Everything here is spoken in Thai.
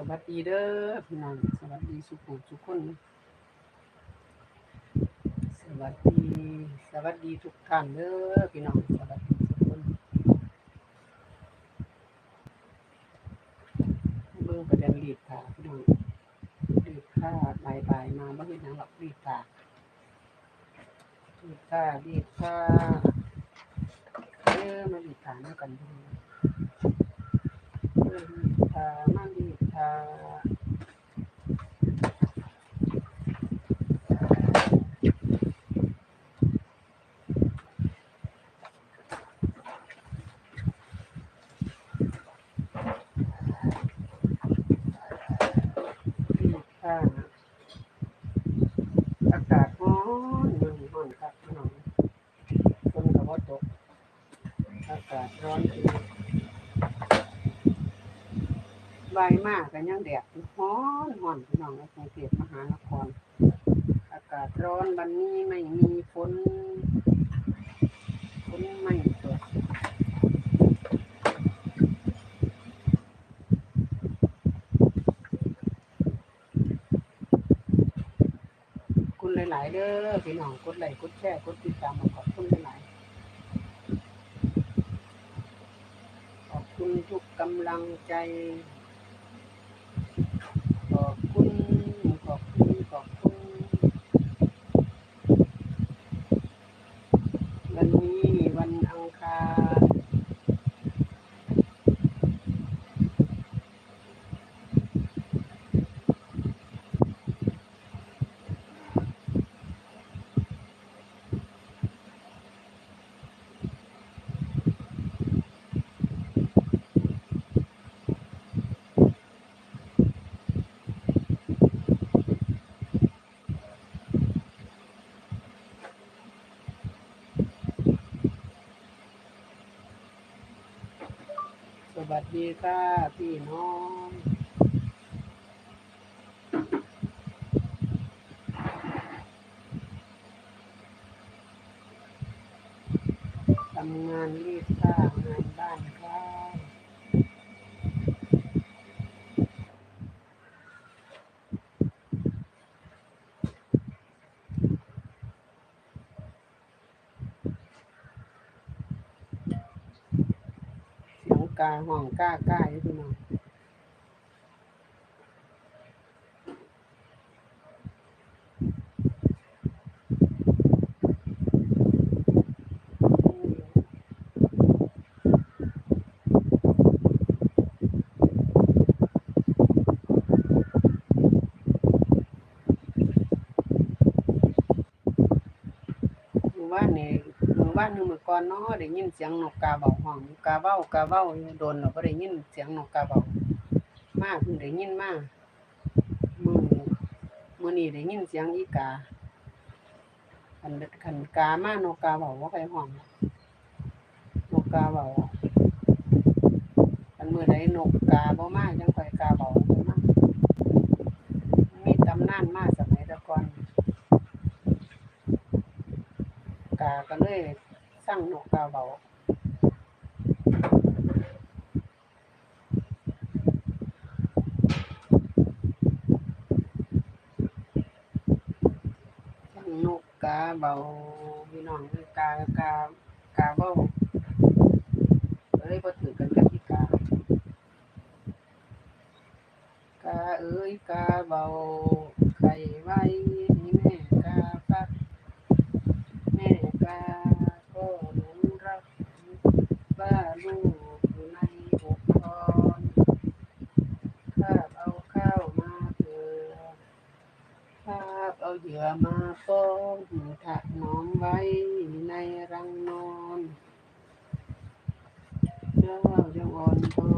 สวัสดีเด้อพี่น้องสวัสดีสุขุทุกคนสวัสดีสวัสดีทุกท่านเด้อพี่น้องสวัสดีทุกคนเบิ่งประเด็นรีดผ้าพี่น้องรีดผ้าบายบายมาบ่เห็นหยังหรอกรีดผ้ารีดผ้ารีดผ้าเด้อมารีดผ้าด้วยกันพี่น้องเด้อรีดผ้ามารีดผ้า รีดผ้าอากาศร้อนเมืองร้อนครับพี่น้องฝนก็บ่ตก อากาศร้อนจริงบ่ายมากก็ยังแดดร้อนร้อนพี่น้องในกรุงเทพมหานคร อากาศร้อนวันนี้ไม่มีฝนฝนไม่ตกคุณหลาย ๆเด้อพี่น้องกดไลค์กดแชร์กดติดตามมาขอบคุณหลายๆขอบคุณทุ กำลังใจ ขอบคุณ ขอบคุณ ขอบคุณ วันนี้วันอังคารส วัสดีค่ะพี่น้องทำงานรีบสร้างานบ้านค่ะเสียง กาห้องกล้าก้าอยู่พี่น้องหมู่านนี่หมู่ บ้านหนึงเมื่อก่อนเนาะได้ยินเสียงนกกาเบาห้องกาเว้ากาเว้าอยู่โดนเราก็ได้ยินเสียงนกกาเบามาเพิ่งได้ยินมามื้อมื้อนี้ได้ยินเสียงอีกาคันคันกามานกกาเบาบ่ค่อยห้องนกกาเบาคันมื้อใดนกกาบ่มาจังคอยกาเบาค่อยมามีตำนานมาสมัยต่ก่อนกาก็เลย สร้างนกกาเบาสร้างนกกาเบาพี่น้องคือกากากาเบาก็เลยบ่ถือกันกับที่กากาเอ้ยกาเบาไข่ไว้ให้แม่กาฟัก แม่กาก็หลงรักบ้าลูกอยู่ในอกพรคาบเอาข้าวมาเถือคาบเอาเหยื่อ มาป้องถักน้องไว้ในรังนอน เจ้าจังอ่อนตอน